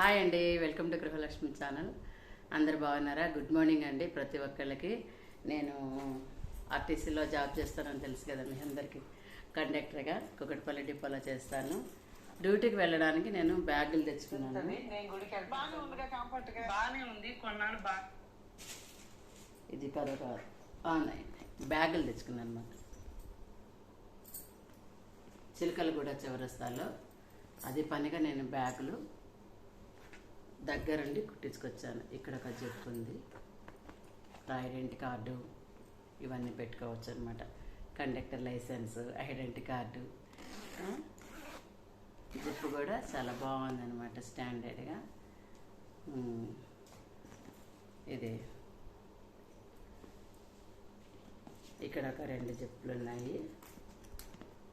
Hi అండి welcome to Gruhalakshmi channel. అందరు బాగున్నారా? గుడ్ మార్నింగ్ అండి ప్రతి ఒక్కళ్ళకి. నేను ఆర్టీసీలో జాబ్ చేస్తానని తెలుసు కదా మీ అందరికీ. కండక్టర్గా కుకట్పల్లి డిపోలో చేస్తాను. డ్యూటీకి వెళ్ళడానికి నేను బ్యాగులు తెచ్చుకున్నాను. ఇది ఆన్లైన్. బ్యాగులు తెచ్చుకున్నాను అనమాట చిలకలగూడ చౌరస్తాలో. అది పనిగా నేను బ్యాగులు దగ్గరుండి కుట్టించుకొచ్చాను. ఇక్కడ ఒక జిప్ ఉంది. ఐడెంటి కార్డు ఇవన్నీ పెట్టుకోవచ్చు అనమాట conductor licence identity card. Zip zip కూడా చాలా బాగుంది అనమాట స్టాండర్డ్గా ఇది. ఇక్కడ ఒక రెండు జిప్పులు ఉన్నాయి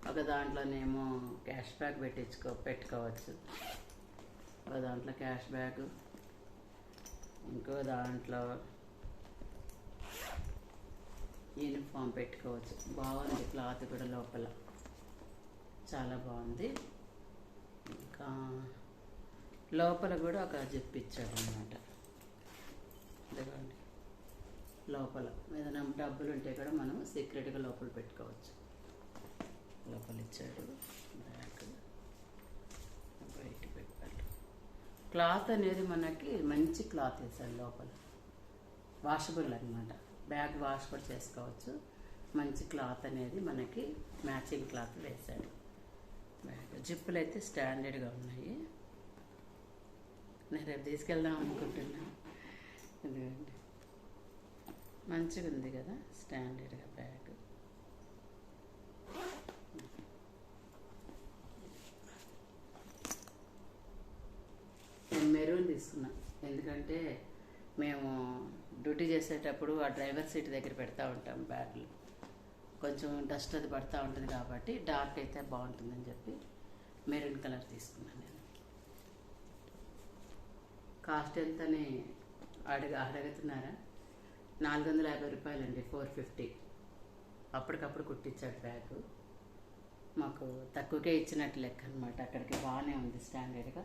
ఒక దాంట్లోనేమో క్యాష్ బ్యాక్ పెట్టించుకో పెట్టుకోవచ్చు. ఒక దాంట్లో క్యాష్ బ్యాగ్ ఇంకో దాంట్లో యూనిఫామ్ పెట్టుకోవచ్చు. బాగుంది క్లాత్ కూడా లోపల. చాలా బాగుంది. ఇంకా లోపల కూడా ఒక జిప్ ఇచ్చాడు అనమాట ఇదిగోండి. లోపల ఏదైనా డబ్బులు ఉంటే కూడా మనం సీక్రెట్గా లోపల పెట్టుకోవచ్చు. లోపల ఇచ్చాడు బ్యాగ్ బయట పెట్టాడు క్లాత్ అనేది మనకి మంచి క్లాత్ వేసాడు లోపల. వాషబుల్ అనమాట బ్యాగ్ వాష్ కూడా చేసుకోవచ్చు. మంచి క్లాత్ అనేది మనకి మ్యాచింగ్ క్లాత్ వేశాడు బ్యాగ్ జిప్పులు అయితే స్టాండర్డ్గా ఉన్నాయి. నేను రేపు తీసుకెళ్దాం అనుకుంటున్నాను ఎందుకంటే మంచిగా ఉంది కదా స్టాండర్డ్గా బ్యాగ్ నేను మెరూన్ తీసుకున్నా. ఎందుకంటే మేము డ్యూటీ చేసేటప్పుడు ఆ డ్రైవర్ సీట్ దగ్గర పెడతా ఉంటాం బ్యాగ్లు. కొంచెం డస్ట్ అది పడతా ఉంటుంది కాబట్టి డార్క్ అయితే బాగుంటుందని చెప్పి మెరూన్ కలర్ తీసుకున్నాను నేను. కాస్ట్ ఎంతని అడగ అడగుతున్నారా? నాలుగు వందల యాభై రూపాయలండి ఫోర్ ఫిఫ్టీ. అప్పటికప్పుడు కుట్టించాడు బ్యాగ్. మాకు తక్కువకే ఇచ్చినట్టు లెక్క అనమాట అక్కడికి బాగానే ఉంది స్టాండర్డ్గా.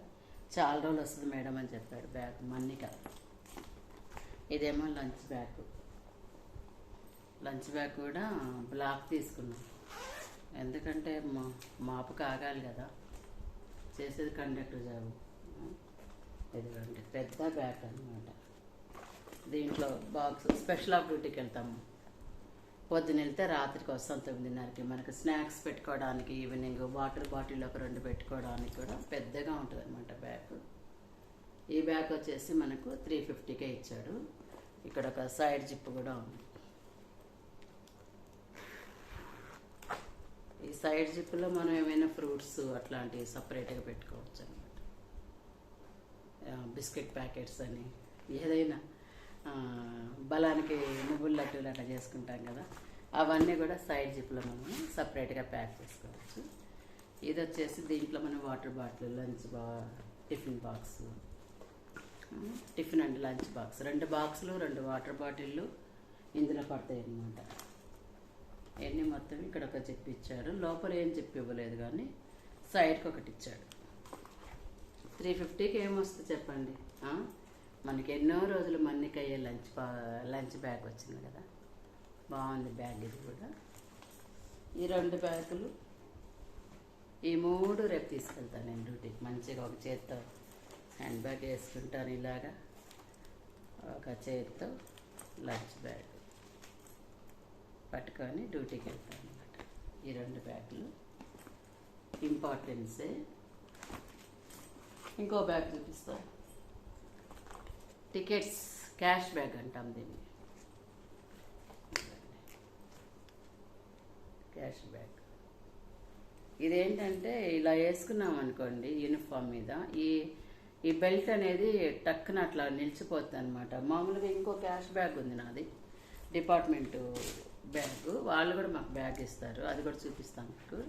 చాలా రోజులు వస్తుంది మేడం అని చెప్పాడు బ్యాగ్ మన్నిక. ఇదేమో లంచ్ బ్యాగ్. లంచ్ బ్యాగ్ కూడా బ్లాక్ తీసుకున్నాం. ఎందుకంటే మా మాపు కాగాలి కదా. చేసేది కండక్టర్ జాబ్. ఇదిగోండి పెద్ద బ్యాగ్ అన్నమాట. దీంట్లో బాక్స్ స్పెషల్ ఆఫ్ డ్యూటీకి వెళ్తాము. పొద్దున వెళ్తే రాత్రికి వస్తాం తొమ్మిదిన్నరకి. మనకు స్నాక్స్ పెట్టుకోవడానికి ఈవినింగ్ వాటర్ బాటిల్ ఒక రెండు పెట్టుకోవడానికి కూడా పెద్దగా ఉంటుంది అనమాట బ్యాగ్. ఈ బ్యాగ్ వచ్చేసి మనకు త్రీ ఫిఫ్టీకే ఇచ్చాడు. ఇక్కడ ఒక సైడ్ జిప్ కూడా ఉంది. ఈ సైడ్ జిప్లో మనం ఏమైనా ఫ్రూట్స్ అట్లాంటివి సపరేట్గా పెట్టుకోవచ్చు అనమాట బిస్కెట్ ప్యాకెట్స్ అని ఏదైనా. బలానికి నువ్వుల లడ్డూలు అట్లా చేసుకుంటాం కదా అవన్నీ కూడా సైడ్ జిప్లో మనం సపరేట్గా ప్యాక్ చేసుకోవచ్చు. ఇది వచ్చేసి దీంట్లో మనం వాటర్ బాటిల్ లంచ్ బా tiffin box. Tiffin and lunch box. రెండు బాక్సులు రెండు వాటర్ బాటిళ్ళు ఇందులో పడతాయి అన్నమాట. ఇవన్నీ మొత్తం ఇక్కడ ఒక చెప్పి ఇచ్చాడు. లోపల ఏం చెప్పి ఇవ్వలేదు కానీ సైడ్కి ఒకటి ఇచ్చాడు. త్రీ ఫిఫ్టీకి ఏమొస్తుంది చెప్పండి? మనకి ఎన్నో రోజులు మన మన్నిక అయ్యే లంచ్ లంచ్ బ్యాగ్ వచ్చింది కదా. బాగుంది బ్యాగ్ ఇది కూడా. ఈ రెండు బ్యాగులు ఈ మూడు రేపు తీసుకెళ్తాను నేను డ్యూటీకి. మంచిగా ఒక చేత్తో హ్యాండ్ బ్యాగ్ వేసుకుంటాను ఇలాగా. ఒక చేత్తో లంచ్ బ్యాగ్ పట్టుకొని డ్యూటీకి వెళ్తాను అనమాట ఈ రెండు బ్యాగులు ఇంపార్టెన్సే. ఇంకో బ్యాగ్ చూపిస్తాను టికెట్స్. క్యాష్ బ్యాగ్ అంటాం దీన్ని. క్యాష్ బ్యాగ్ ఇదేంటంటే ఇలా వేసుకున్నాం అనుకోండి యూనిఫామ్ మీద. ఈ ఈ బెల్ట్ అనేది టక్కున అట్లా నిలిచిపోతుంది అనమాట మామూలుగా ఇంకో క్యాష్ బ్యాగ్ ఉంది నాది. Department bag. వాళ్ళు కూడా మాకు బ్యాగ్ ఇస్తారు. అది కూడా చూపిస్తాను మీకు.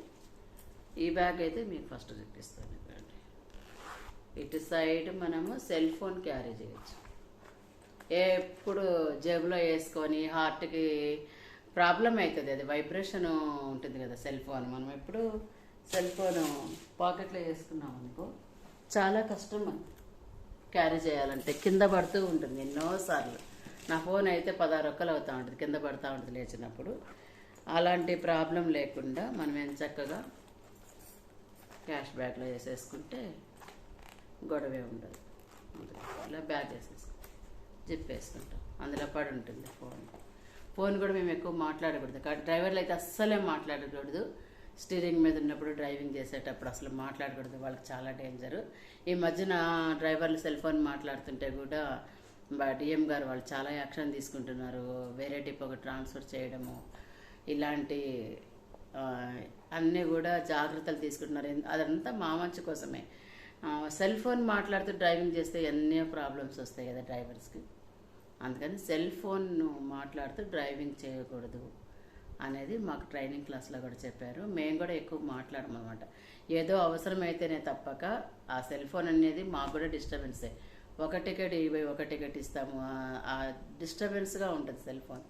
ఈ బ్యాగ్ అయితే మీకు ఫస్ట్ చూపిస్తాను ఇటు సైడ్ మనము సెల్ ఫోన్ క్యారీ చేయొచ్చు. ఎప్పుడు జేబులో వేసుకొని హార్ట్కి ప్రాబ్లం అవుతుంది అది వైబ్రేషన్ ఉంటుంది కదా సెల్ ఫోన్. మనం ఎప్పుడు సెల్ ఫోన్ పాకెట్లో వేసుకున్నాం అనుకో చాలా కష్టం క్యారీ చేయాలంటే కింద పడుతూ ఉంటుంది ఎన్నోసార్లు. నా ఫోన్ అయితే పదహారు ఒక్కలు అవుతూ ఉంటుంది. కింద పడుతూ ఉంటుంది లేచినప్పుడు. అలాంటి ప్రాబ్లం లేకుండా మనం ఎంత చక్కగా క్యాష్ బ్యాగ్లో వేసేసుకుంటే గొడవే ఉండదు. ఇలా బ్యాగ్ వేసేసుకుంటాం చెప్పేసుకుంటాం అందులో పడి ఉంటుంది ఫోన్. ఫోన్ కూడా మేము ఎక్కువ మాట్లాడకూడదు. డ్రైవర్లు అయితే అస్సలే మాట్లాడకూడదు. స్టీరింగ్ మీద ఉన్నప్పుడు డ్రైవింగ్ చేసేటప్పుడు అసలు మాట్లాడకూడదు. వాళ్ళకి చాలా డేంజర్. ఈ మధ్యన డ్రైవర్లు సెల్ ఫోన్ మాట్లాడుతుంటే కూడా డిఎం గారు వాళ్ళు చాలా యాక్షన్ తీసుకుంటున్నారు. వేరే డిపోకి ట్రాన్స్ఫర్ చేయడము ఇలాంటి అన్నీ కూడా జాగ్రత్తలు తీసుకుంటున్నారు. అదంతా మా మంచి కోసమే. సెల్ ఫోన్ మాట్లాడుతూ డ్రైవింగ్ చేస్తే ఎన్నో ప్రాబ్లమ్స్ వస్తాయి కదా డ్రైవర్స్కి. అందుకని సెల్ ఫోన్ మాట్లాడుతూ డ్రైవింగ్ చేయకూడదు అనేది మాకు ట్రైనింగ్ క్లాస్లో కూడా చెప్పారు. మేము కూడా ఎక్కువ మాట్లాడమన్నమాట ఏదో అవసరమైతేనే తప్పక ఆ సెల్ ఫోన్ అనేది మాకు కూడా డిస్టర్బెన్సే. ఒక టికెట్ ఇవి ఒక టికెట్ ఇస్తాము. ఆ- డిస్టర్బెన్స్గా ఉంటుంది సెల్ ఫోన్.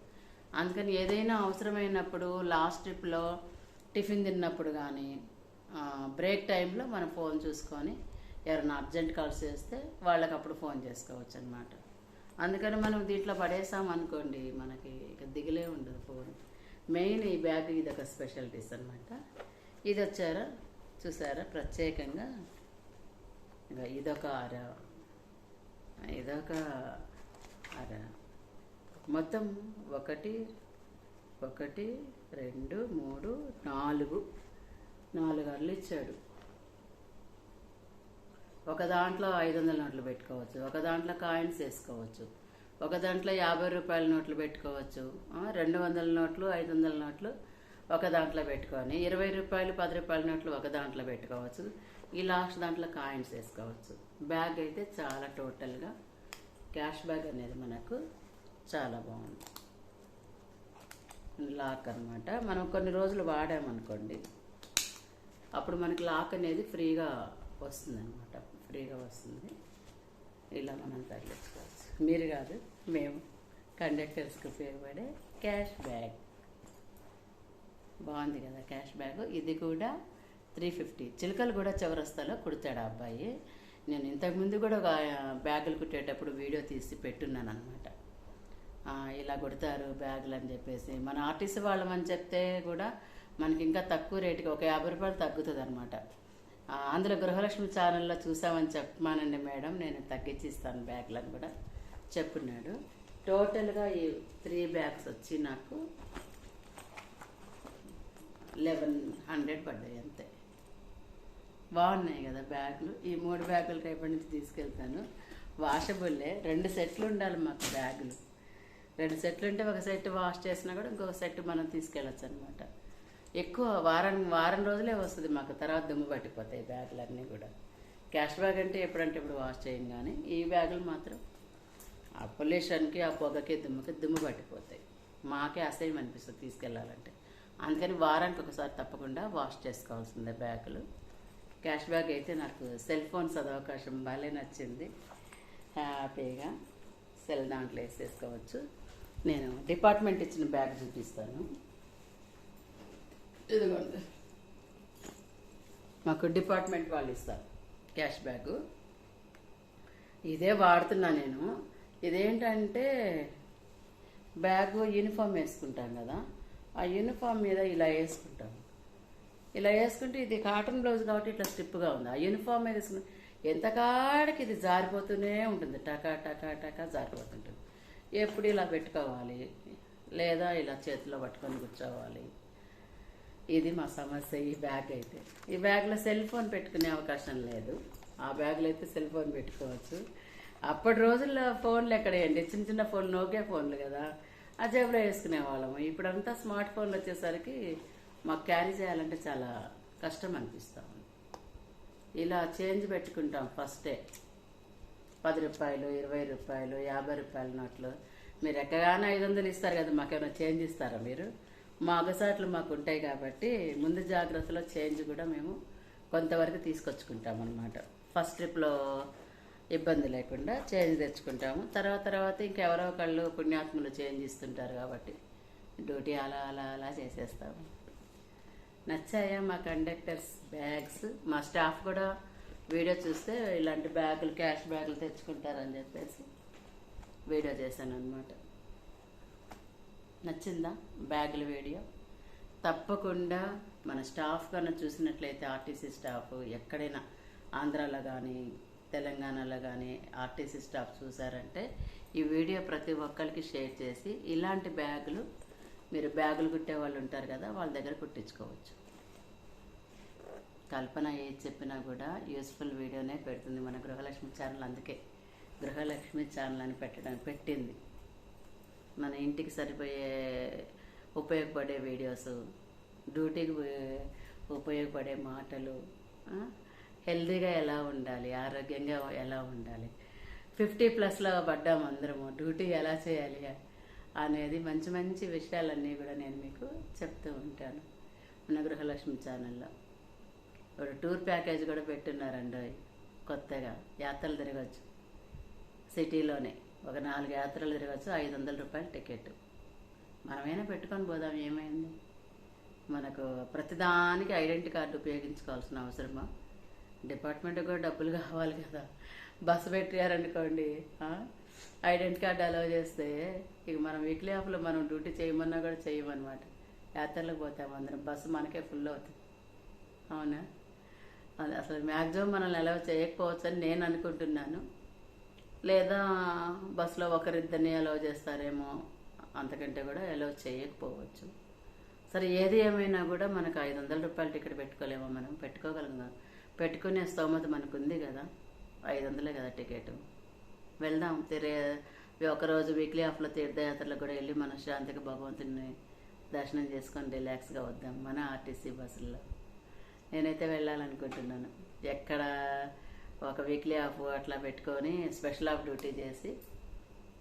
అందుకని ఏదైనా అవసరమైనప్పుడు లాస్ట్ ట్రిప్లో టిఫిన్ తిన్నప్పుడు కానీ బ్రేక్ టైంలో మనం ఫోన్ చూసుకొని ఎవరైనా అర్జెంట్ కాల్స్ చేస్తే వాళ్ళకి అప్పుడు ఫోన్ చేసుకోవచ్చు అనమాట అందుకని మనం దీంట్లో పడేసామనుకోండి మనకి ఇక దిగులే ఉండదు ఫోన్. మెయిన్ ఈ బ్యాగ్ ఇది ఒక స్పెషాలిటీస్ అనమాట ఇది వచ్చారా? చూసారా? ప్రత్యేకంగా. ఇక ఇదొక అర ఇదొక అర. మొత్తం ఒకటి ఒకటి రెండు మూడు నాలుగు. నాలుగు అరలు ఇచ్చాడు. ఒక దాంట్లో ఐదు వందల నోట్లు పెట్టుకోవచ్చు ఒక దాంట్లో కాయిన్స్ వేసుకోవచ్చు ఒక దాంట్లో యాభై రూపాయల నోట్లు పెట్టుకోవచ్చు రెండు వందల నోట్లు ఐదు వందల నోట్లు ఒక దాంట్లో పెట్టుకొని ఇరవై రూపాయలు పది రూపాయల నోట్లు ఒక దాంట్లో పెట్టుకోవచ్చు ఈ లాస్ట్ దాంట్లో కాయిన్స్ వేసుకోవచ్చు. బ్యాగ్ అయితే చాలా టోటల్గా క్యాష్ బ్యాగ్ అనేది మనకు చాలా బాగుంది. లాక్ అన్నమాట. మనం కొన్ని రోజులు వాడామనుకోండి అప్పుడు మనకి లాక్ అనేది ఫ్రీగా వస్తుంది అనమాట ఫ్రీగా వస్తుంది. ఇలా మనం తగ్గించుకోవచ్చు మీరు కాదు మేము. కండక్టర్స్కి ఉపయోగపడే క్యాష్ బ్యాగ్. బాగుంది కదా క్యాష్ బ్యాగ్. ఇది కూడా త్రీ ఫిఫ్టీ. చిలకలు కూడా చౌరస్తాలో కుడతాడు ఆ అబ్బాయి. నేను ఇంతకుముందు కూడా ఒక బ్యాగులు కుట్టేటప్పుడు వీడియో తీసి పెట్టున్నాను అనమాట ఇలా కుడతారు బ్యాగులు అని చెప్పేసి. మన ఆర్టిస్ట్ వాళ్ళమని చెప్తే కూడా మనకి ఇంకా తక్కువ రేటుకి ఒక యాభై రూపాయలు తగ్గుతుంది అనమాట అందులో గృహలక్ష్మి ఛానల్లో చూసామని చెప్పమానండి మేడం. నేను తగ్గించి ఇస్తాను బ్యాగ్లను కూడా. చెప్పున్నాడు టోటల్గా ఈ త్రీ బ్యాగ్స్ వచ్చి నాకు లెవెన్ హండ్రెడ్ పడ్డాయి అంతే. బాగున్నాయి కదా బ్యాగులు. ఈ మూడు బ్యాగులు రేపటి నుంచి తీసుకెళ్తాను. వాషబుల్లే. రెండు సెట్లు ఉండాలి మాకు బ్యాగులు. రెండు సెట్లు ఉంటే ఒక సెట్ వాష్ చేసినా కూడా ఇంకొక సెట్ మనం తీసుకెళ్ళచ్చు అనమాట ఎక్కువ వారం వారం రోజులే వస్తుంది మాకు. తర్వాత దుమ్ము పట్టిపోతాయి బ్యాగులన్నీ కూడా. క్యాష్ బ్యాగ్ అంటే ఎప్పుడంటే ఇప్పుడు వాష్ చేయం కానీ ఈ బ్యాగులు మాత్రం ఆ పొల్యూషన్కి ఆ పొగకి దుమ్ముకి దుమ్ము పట్టిపోతాయి. మాకే అసహ్యం అనిపిస్తుంది తీసుకెళ్ళాలంటే. అందుకని వారానికి ఒకసారి తప్పకుండా వాష్ చేసుకోవాల్సిందే బ్యాగులు. క్యాష్ బ్యాగ్ అయితే నాకు సెల్ ఫోన్ సదవకాశం భలే నచ్చింది. హ్యాపీగా సెల్ దాంట్లో వేసేసుకోవచ్చు. నేను డిపార్ట్మెంట్ ఇచ్చిన బ్యాగ్ చూపిస్తాను. ఇదిగోండి. మాకు డిపార్ట్మెంట్ వాళ్ళు ఇస్తారు. Cash bag. ఇదే వాడుతున్నా నేను. ఇదేంటంటే బ్యాగ్ యూనిఫామ్ వేసుకుంటాం కదా ఆ యూనిఫామ్ మీద ఇలా వేసుకుంటాం. ఇలా వేసుకుంటే ఇది కాటన్ బ్లౌజ్ కాబట్టి ఇట్లా స్టిప్గా ఉంది. ఆ యూనిఫామ్ మీద వేసుకుంటే ఎంత కాడికి ఇది జారిపోతూనే ఉంటుంది. టకా టకా టకా జారిపోతుంటుంది. ఎప్పుడు ఇలా పెట్టుకోవాలి? లేదా ఇలా చేతిలో పట్టుకొని కూర్చోవాలి? ఇది మా సమస్య ఈ బ్యాగ్ అయితే. ఈ బ్యాగ్లో సెల్ ఫోన్ పెట్టుకునే అవకాశం లేదు. ఆ బ్యాగ్లో అయితే సెల్ ఫోన్ పెట్టుకోవచ్చు. అప్పటి రోజుల్లో ఫోన్లు ఎక్కడేయండి? చిన్న చిన్న ఫోన్లు నోకే ఫోన్లు కదా. ఆ జేబులో వేసుకునే వాళ్ళము. ఇప్పుడంతా స్మార్ట్ ఫోన్లు వచ్చేసరికి మాకు క్యారీ చేయాలంటే చాలా కష్టం అనిపిస్తాం ఇలా చేంజ్ పెట్టుకుంటాం ఫస్టే పది రూపాయలు ఇరవై రూపాయలు యాభై రూపాయల నోట్లు. మీరు ఎక్కగానే ఐదు వందలు ఇస్తారు కదా మాకేమైనా చేంజ్ ఇస్తారా మీరు? మా అగసాట్లు మాకు ఉంటాయి కాబట్టి ముందు జాగ్రత్తలో చేంజ్ కూడా మేము కొంతవరకు తీసుకొచ్చుకుంటాం అనమాట ఫస్ట్ ట్రిప్లో ఇబ్బంది లేకుండా చేంజ్ తెచ్చుకుంటాము. తర్వాత తర్వాత ఇంకెవరో ఒకళ్ళు పుణ్యాత్ములు చేంజ్ ఇస్తుంటారు కాబట్టి డ్యూటీ అలా అలా అలా చేసేస్తాము. నచ్చాయా మా కండక్టర్స్ బ్యాగ్స్? మా స్టాఫ్ కూడా వీడియో చూస్తే ఇలాంటి బ్యాగులు క్యాష్ బ్యాగులు తెచ్చుకుంటారని చెప్పేసి వీడియో చేశాను అనమాట నచ్చిందా? బ్యాగుల వీడియో? తప్పకుండా మన స్టాఫ్ కన్నా చూసినట్లయితే ఆర్టీసీ స్టాఫ్ ఎక్కడైనా ఆంధ్రాలో కానీ తెలంగాణలో కానీ ఆర్టీసీ స్టాఫ్ చూసారంటే ఈ వీడియో ప్రతి ఒక్కరికి షేర్ చేసి ఇలాంటి బ్యాగులు మీరు బ్యాగులు కుట్టే వాళ్ళు ఉంటారు కదా వాళ్ళ దగ్గర కుట్టించుకోవచ్చు. కల్పన ఏది చెప్పినా కూడా యూస్ఫుల్ వీడియోనే పెడుతుంది మన గృహలక్ష్మి ఛానల్. అందుకే గృహలక్ష్మి ఛానల్ అని పెట్టడం పెట్టింది. మన ఇంటికి సరిపోయే ఉపయోగపడే వీడియోస్ డ్యూటీకి ఉపయోగపడే మాటలు హెల్దీగా హెల్తీగా ఎలా ఉండాలి ఆరోగ్యంగా ఎలా ఉండాలి. ఫిఫ్టీ ప్లస్లో పడ్డాం అందరము డ్యూటీ ఎలా చేయాలి అనేది మంచి మంచి విషయాలన్నీ కూడా నేను మీకు చెప్తూ ఉంటాను. మన గృహలక్ష్మి ఛానల్లో. ఇప్పుడు టూర్ ప్యాకేజ్ కూడా పెట్టున్నారండి కొత్తగా యాత్రలు తిరగచ్చు. సిటీలోనే. ఒక నాలుగు యాత్రలు తిరగచ్చు ఐదు వందల రూపాయలు టికెట్. మనమైనా పెట్టుకొని పోదాం ఏమైంది? మనకు ప్రతిదానికి ఐడెంటిటీ కార్డు ఉపయోగించుకోవాల్సిన అవసరమా? డిపార్ట్మెంట్కి కూడా డబ్బులు కావాలి కదా. బస్సు పెట్టారనుకోండి ఐడెంటిటీ కార్డు అలౌ చేస్తే ఇక మనం వీక్లీ ఆఫ్లో మనం డ్యూటీ చేయమన్నా కూడా చేయమన్నమాట. యాత్రలకు పోతాం అందరం బస్సు మనకే ఫుల్ అవుతుంది. అవునా? అది అసలు మ్యాక్సిమం మనల్ని అలౌ చేయకపోవచ్చు అని నేను అనుకుంటున్నాను. లేదా బస్సులో ఒకరిద్దరిని అలౌ చేస్తారేమో అంతకంటే కూడా అలౌ చేయకపోవచ్చు. సరే ఏది ఏమైనా కూడా మనకు ఐదు వందల రూపాయల టికెట్ పెట్టుకోలేమో మనం పెట్టుకోగలం కదా. పెట్టుకునే స్తోమత మనకు ఉంది కదా. ఐదు వందలే కదా టికెట్ వెళ్దాం తిరే ఒకరోజు వీక్లీ ఆఫ్లో తీర్థయాత్రలకు కూడా వెళ్ళి మన శాంతికి భగవంతుని దర్శనం చేసుకొని రిలాక్స్గా వద్దాం మన ఆర్టీసీ బస్సుల్లో. నేనైతే వెళ్ళాలనుకుంటున్నాను. ఎక్కడ ఒక వీక్లీ ఆఫ్ అట్లా పెట్టుకొని స్పెషల్ ఆఫ్ డ్యూటీ చేసి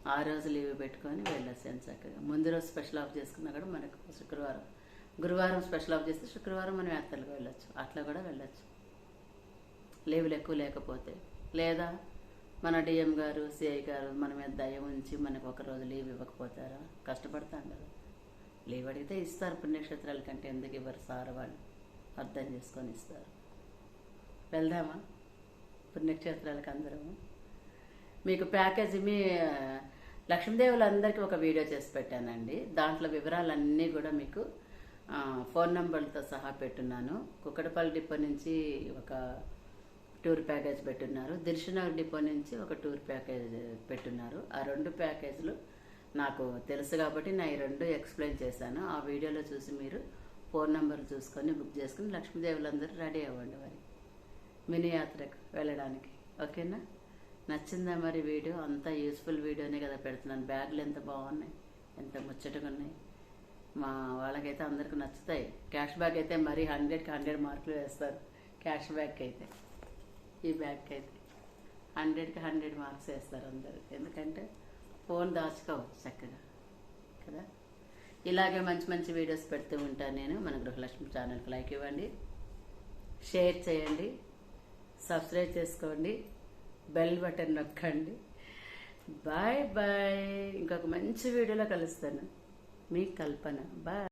ఆ రోజు లీవ్ పెట్టుకొని వెళ్ళొచ్చాను చక్కగా. ముందు రోజు స్పెషల్ ఆఫ్ చేసుకున్నా కూడా మనకు శుక్రవారం. గురువారం స్పెషల్ ఆఫ్ చేస్తే శుక్రవారం మనం యాత్రలకు వెళ్ళొచ్చు. అట్లా కూడా వెళ్ళొచ్చు. లీవులు ఎక్కువ లేకపోతే. లేదా మన డిఎం గారు సిఐ గారు మన మీద దయ ఉంచి మనకు ఒక రోజు లీవ్ ఇవ్వకపోతారా? కష్టపడతాం కదా లీవ్ అడిగితే ఇస్తారు పుణ్యక్షేత్రాల కంటే ఎందుకు ఇవ్వరు సార్ వాళ్ళు? అర్థం చేసుకొని ఇస్తారు. వెళ్దామా? పుణ్యక్షేత్రాలకు అందరం మీకు ప్యాకేజీ మీ లక్ష్మీదేవులందరికీ ఒక వీడియో చేసి పెట్టానండి. దాంట్లో వివరాలన్నీ కూడా మీకు ఫోన్ నెంబర్లతో సహా పెట్టున్నాను. కుక్కడపల్లి డిపో నుంచి ఒక టూర్ ప్యాకేజ్ పెట్టున్నారు. దిల్షునగర్ డిపో నుంచి ఒక టూర్ ప్యాకేజ్ పెట్టున్నారు. ఆ రెండు ప్యాకేజీలు నాకు తెలుసు కాబట్టి నా ఈ రెండు ఎక్స్ప్లెయిన్ చేశాను. ఆ వీడియోలో చూసి మీరు ఫోన్ నెంబర్ చూసుకొని బుక్ చేసుకుని లక్ష్మీదేవులందరూ రెడీ అవ్వండి వారికి. మినీ యాత్రకు వెళ్ళడానికి. ఓకేనా? నచ్చిందా మరి వీడియో? అంతా యూస్ఫుల్ వీడియోనే కదా పెడుతున్నాను. బ్యాగులు ఎంత బాగున్నాయి ఎంత ముచ్చటగా ఉన్నాయి. మా వాళ్ళకైతే అందరికి నచ్చుతాయి. క్యాష్ బ్యాగ్ అయితే మరీ హండ్రెడ్కి హండ్రెడ్ మార్కులు వేస్తారు. క్యాష్ బ్యాగ్కి అయితే ఈ బ్యాగ్కి అయితే. హండ్రెడ్కి హండ్రెడ్ మార్క్స్ వేస్తారు అందరు. ఎందుకంటే ఫోన్ దాచుకోవచ్చు చక్కగా కదా? ఇలాగే మంచి మంచి వీడియోస్ పెడుతూ ఉంటాను నేను. మన గృహలక్ష్మి ఛానల్కి లైక్ ఇవ్వండి షేర్ చేయండి. సబ్స్క్రైబ్ చేసుకోండి. బెల్ బటన్ నొక్కండి. Bye bye. ఇంకొక మంచి వీడియోలో కలుస్తాను. మీ కల్పన. బాయ్.